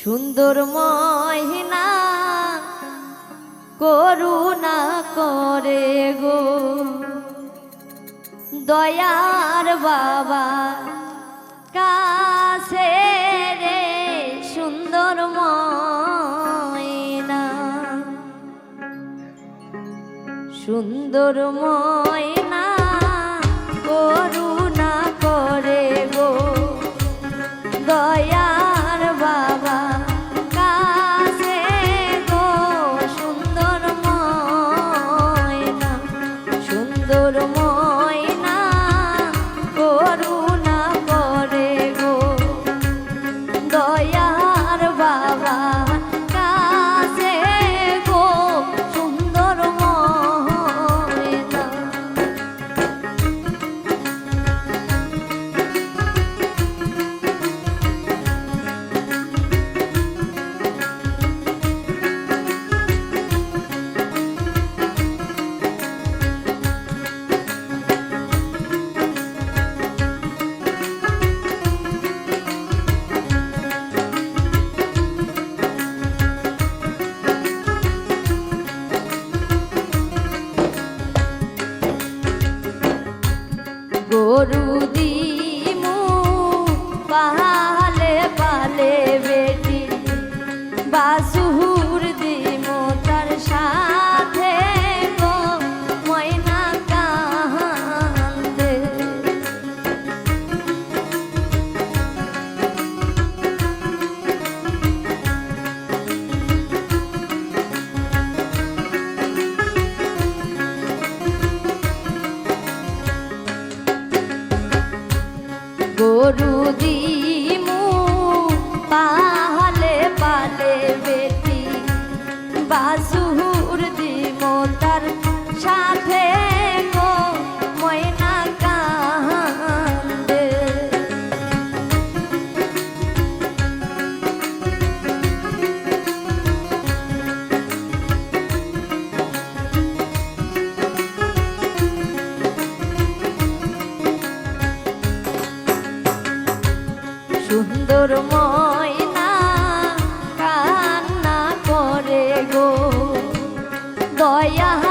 সুন্দর মহিনা করুণা করে গো। দয়ার বাবা কাছে রে সুন্দর ময়না সুন্দর মহিনা গরু দিয়ে গরু দিয়ে সুন্দর ময়না কান্না করে গো। দয়া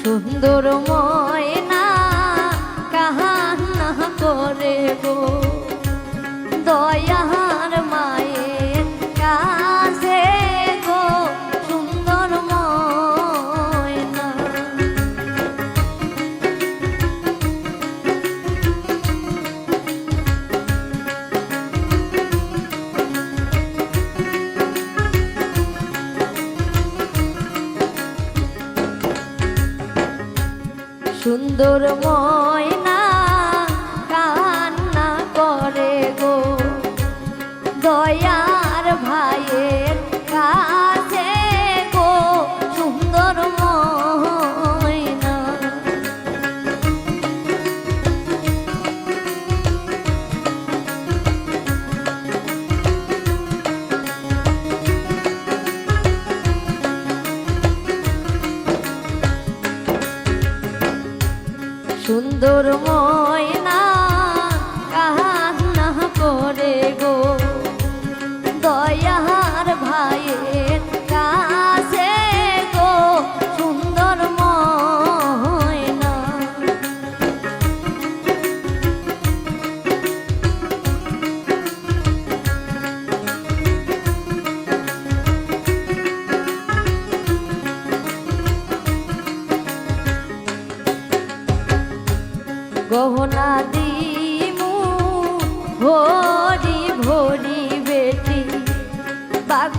সুন্দর ময় সুন্দর ময়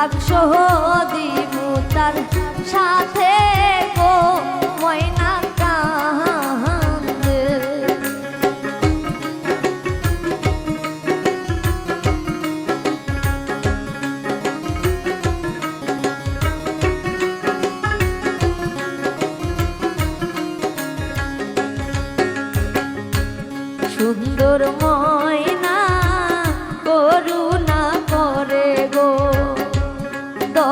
সাক্ষ্য দিব তার সাথে গো ময়না।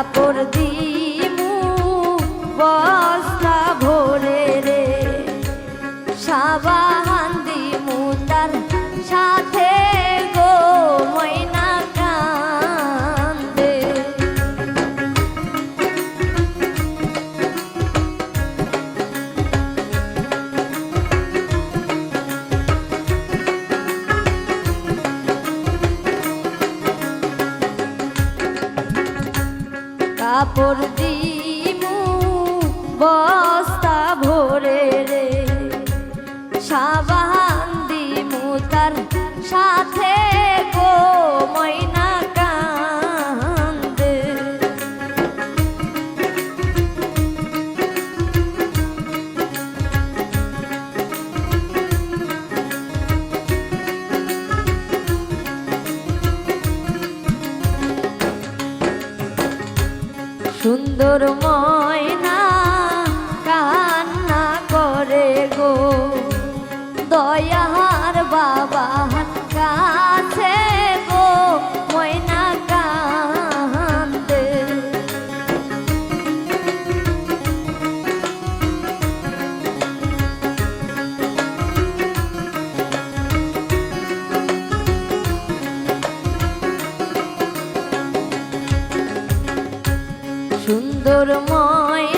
আপর দি কাপড় দিমু বস্তা ভরে রে। সাবান দিমু তার সাথে সুন্দরময় সুন্দরময়